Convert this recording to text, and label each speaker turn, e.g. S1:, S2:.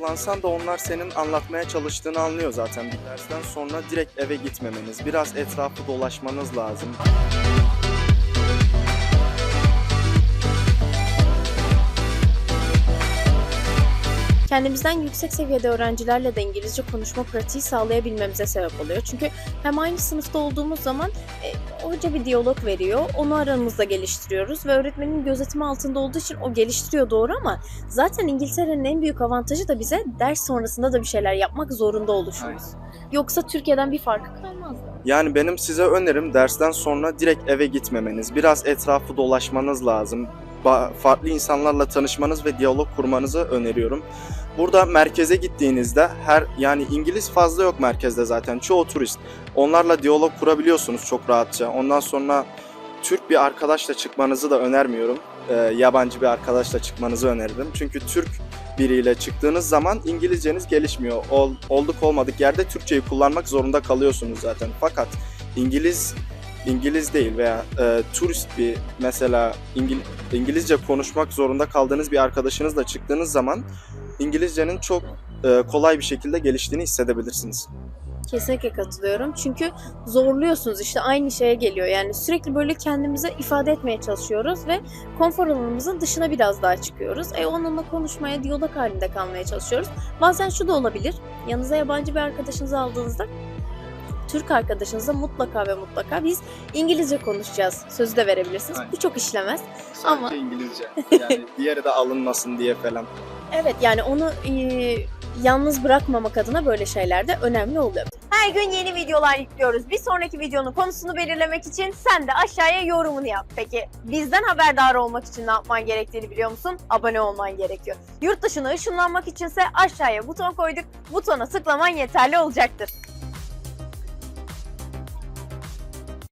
S1: kullansan da onlar senin anlatmaya çalıştığını anlıyor zaten. Bir dersten sonra direkt eve gitmemeniz, biraz etrafı dolaşmanız lazım.
S2: Kendimizden yüksek seviyede öğrencilerle de İngilizce konuşma pratiği sağlayabilmemize sebep oluyor. Çünkü hem aynı sınıfta olduğumuz zaman e, hoca bir diyalog veriyor, onu aramızda geliştiriyoruz ve öğretmenin gözetimi altında olduğu için o geliştiriyor doğru ama zaten İngiltere'nin en büyük avantajı da bize ders sonrasında da bir şeyler yapmak zorunda oluşumuz. Yoksa Türkiye'den bir farkı kalmazdı.
S1: Yani benim size önerim dersten sonra direkt eve gitmemeniz, biraz etrafı dolaşmanız lazım. Farklı insanlarla tanışmanız ve diyalog kurmanızı öneriyorum. Burada merkeze gittiğinizde her yani İngiliz fazla yok merkezde zaten. Çoğu turist. Onlarla diyalog kurabiliyorsunuz çok rahatça. Ondan sonra Türk bir arkadaşla çıkmanızı da önermiyorum. Ee, yabancı bir arkadaşla çıkmanızı öneririm. Çünkü Türk biriyle çıktığınız zaman İngilizceniz gelişmiyor. Ol, olduk olmadık yerde Türkçeyi kullanmak zorunda kalıyorsunuz zaten. Fakat İngiliz İngiliz değil veya e, turist bir mesela İngil- İngilizce konuşmak zorunda kaldığınız bir arkadaşınızla çıktığınız zaman İngilizcenin çok e, kolay bir şekilde geliştiğini hissedebilirsiniz.
S2: Kesinlikle katılıyorum. Çünkü zorluyorsunuz işte aynı şeye geliyor. Yani sürekli böyle kendimize ifade etmeye çalışıyoruz ve konfor alanımızın dışına biraz daha çıkıyoruz. E onunla konuşmaya, diyalog halinde kalmaya çalışıyoruz. Bazen şu da olabilir. Yanınıza yabancı bir arkadaşınızı aldığınızda Türk arkadaşınıza mutlaka ve mutlaka biz İngilizce konuşacağız sözü de verebilirsiniz.
S1: Aynen.
S2: Bu çok işlemez.
S1: Sadece
S2: Ama-
S1: İngilizce. Yani diğeri de alınmasın diye falan.
S2: Evet yani onu e, yalnız bırakmamak adına böyle şeyler de önemli oluyor.
S3: Her gün yeni videolar yüklüyoruz. Bir sonraki videonun konusunu belirlemek için sen de aşağıya yorumunu yap. Peki bizden haberdar olmak için ne yapman gerektiğini biliyor musun? Abone olman gerekiyor. Yurt dışına ışınlanmak içinse aşağıya buton koyduk. Butona tıklaman yeterli olacaktır.